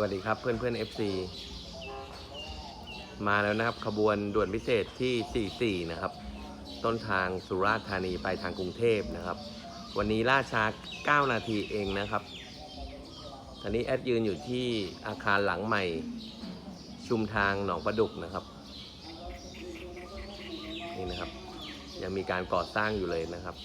วัสดีครับเพื่อนเพื่อน FC มาแล้วนะครับขบวนด่วนพิเศษที่ 44 นะครับ ต้นทางสุราษฎร์ธานีไปทางกรุงเทพนะครับ วันนี้ล่าช้า 9 นาทีเองนะครับตอนนี้แอดยืนอยู่ที่อาคารหลังใหม่ ชุมทางหนองประดุกนะครับ นี่นะครับ ยังมีการก่อสร้างอยู่เลยนะครับ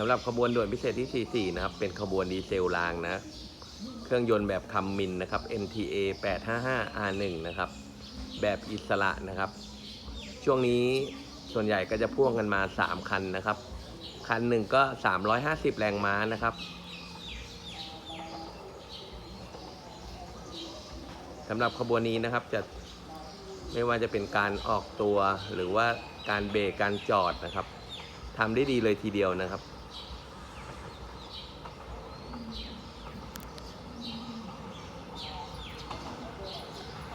สำหรับขบวนด่วนพิเศษที่ 44 นะครับ เป็นขบวนดีเซลรางนะ เครื่องยนต์แบบคัมมินนะครับ NTA 855 R1 นะครับ แบบอิสระนะครับ ช่วงนี้ส่วนใหญ่ก็จะพ่วงกันมา 3 คันนะครับ คันหนึ่งก็ 350 แรงม้านะครับสำหรับขบวนนี้นะครับจะไม่ว่าจะเป็นการออกตัวหรือว่าการเบรกการจอดนะครับทำได้ดีเลยทีเดียวนะครับ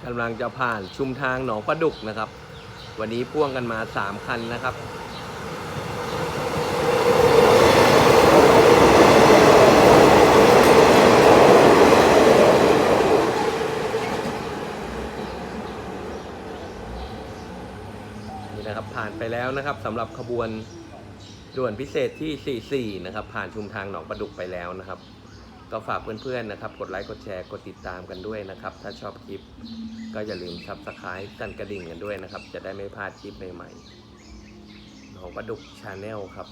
กำลังจะผ่านชุมทางหนองประดุกนะครับ วันนี้พ่วงกันมา 3 คันนะครับนี่นะครับผ่านไปแล้วนะครับสำหรับขบวนด่วนพิเศษที่ 44 นะครับ ผ่านชุมทางหนองประดุกไปแล้วนะครับ ก็ฝากเพื่อนๆนะครับ กดไลค์กดแชร์กดติดตามกันด้วยนะครับ ถ้าชอบคลิปก็อย่าลืมซับสไครต์กันกระดิ่งกันด้วยนะครับ จะได้ไม่พลาดคลิปใหม่ๆของประดุกชาแนลครับ